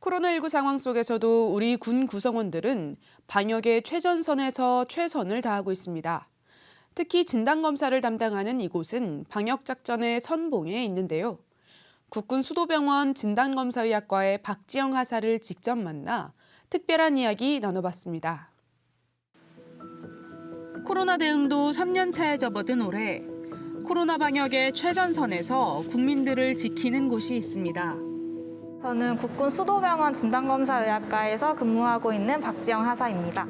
코로나19 상황 속에서도 우리 군 구성원들은 방역의 최전선에서 최선을 다하고 있습니다. 특히 진단검사를 담당하는 이곳은 방역작전의 선봉에 있는데요. 국군 수도병원 진단검사의학과의 박지영 하사를 직접 만나 특별한 이야기 나눠봤습니다. 코로나 대응도 3년 차에 접어든 올해 코로나 방역의 최전선에서 국민들을 지키는 곳이 있습니다. 저는 국군 수도병원 진단검사의학과에서 근무하고 있는 박지영 하사입니다.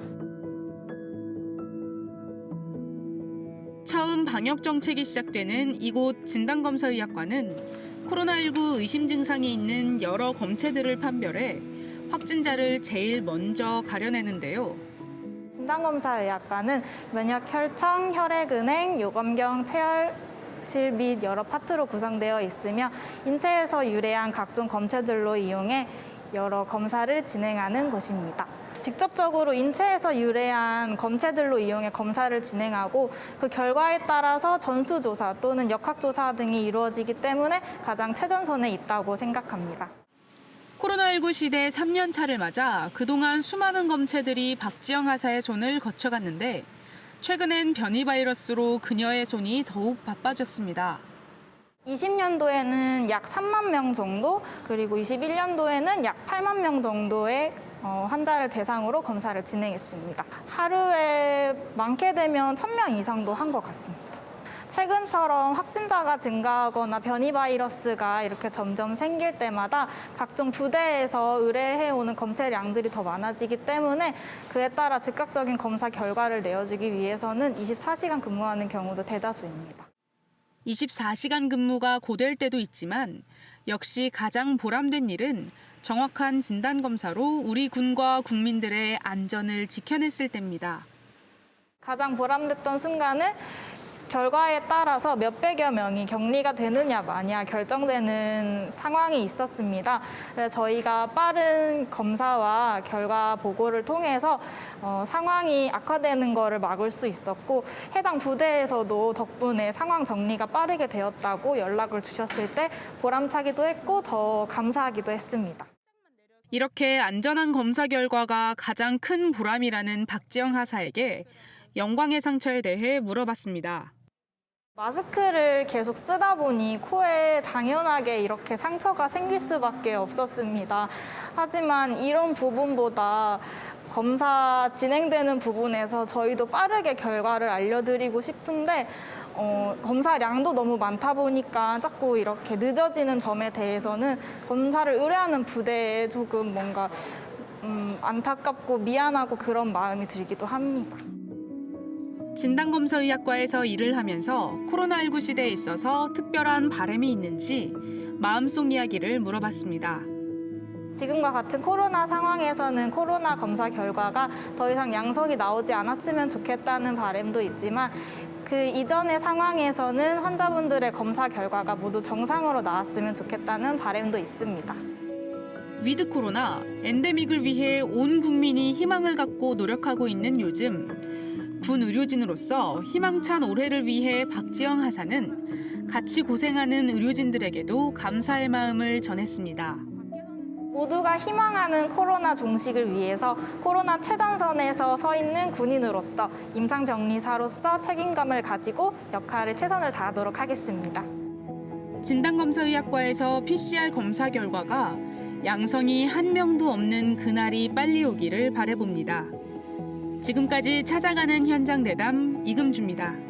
처음 방역 정책이 시작되는 이곳 진단검사의학과는 코로나19 의심 증상이 있는 여러 검체들을 판별해 확진자를 제일 먼저 가려내는데요. 진단검사의학과는 면역 혈청, 혈액은행, 요검경, 체열 실 및 여러 파트로 구성되어 있으며 인체에서 유래한 각종 검체들로 이용해 여러 검사를 진행하는 곳입니다. 직접적으로 인체에서 유래한 검체들로 이용해 검사를 진행하고 그 결과에 따라서 전수조사 또는 역학조사 등이 이루어지기 때문에 가장 최전선에 있다고 생각합니다. 코로나19 시대 3년 차를 맞아 그동안 수많은 검체들이 박지영 하사의 손을 거쳐갔는데 최근엔 변이 바이러스로 그녀의 손이 더욱 바빠졌습니다. 20년도에는 약 3만 명 정도, 그리고 21년도에는 약 8만 명 정도의 어, 환자를 대상으로 검사를 진행했습니다. 하루에 많게 되면 1000명 이상도 한 것 같습니다. 최근처럼 확진자가 증가하거나 변이 바이러스가 이렇게 점점 생길 때마다 각종 부대에서 의뢰해오는 검체량들이 더 많아지기 때문에 그에 따라 즉각적인 검사 결과를 내어주기 위해서는 24시간 근무하는 경우도 대다수입니다. 24시간 근무가 고될 때도 있지만 역시 가장 보람된 일은 정확한 진단 검사로 우리 군과 국민들의 안전을 지켜냈을 때입니다. 가장 보람됐던 순간은 결과에 따라서 몇백여 명이 격리가 되느냐 마냐 결정되는 상황이 있었습니다. 그래서 저희가 빠른 검사와 결과 보고를 통해서 어, 상황이 악화되는 것을 막을 수 있었고 해당 부대에서도 덕분에 상황 정리가 빠르게 되었다고 연락을 주셨을 때 보람차기도 했고 더 감사하기도 했습니다. 이렇게 안전한 검사 결과가 가장 큰 보람이라는 박지영 하사에게 영광의 상처에 대해 물어봤습니다. 마스크를 계속 쓰다 보니 코에 당연하게 이렇게 상처가 생길 수밖에 없었습니다. 하지만 이런 부분보다 검사 진행되는 부분에서 저희도 빠르게 결과를 알려드리고 싶은데 어, 검사량도 너무 많다 보니까 자꾸 이렇게 늦어지는 점에 대해서는 검사를 의뢰하는 부대에 조금 뭔가 음, 안타깝고 미안하고 그런 마음이 들기도 합니다. 진단검사의학과에서 일을 하면서 코로나19 시대에 있어서 특별한 바람이 있는지 마음속 이야기를 물어봤습니다. 지금과 같은 코로나 상황에서는 코로나 검사 결과가 더 이상 양성이 나오지 않았으면 좋겠다는 바람도 있지만 그 이전의 상황에서는 환자분들의 검사 결과가 모두 정상으로 나왔으면 좋겠다는 바람도 있습니다. 위드 코로나 엔데믹을 위해 온 국민이 희망을 갖고 노력하고 있는 요즘 군 의료진으로서 희망찬 올해를 위해 박지영 하사는 같이 고생하는 의료진들에게도 감사의 마음을 전했습니다. 모두가 희망하는 코로나 종식을 위해서 코로나 최전선에서 서 있는 군인으로서 임상병리사로서 책임감을 가지고 역할을 최선을 다하도록 하겠습니다. 진단검사의학과에서 PCR 검사 결과가 양성이 한 명도 없는 그날이 빨리 오기를 바래봅니다. 지금까지 찾아가는 현장 대담 이금주입니다.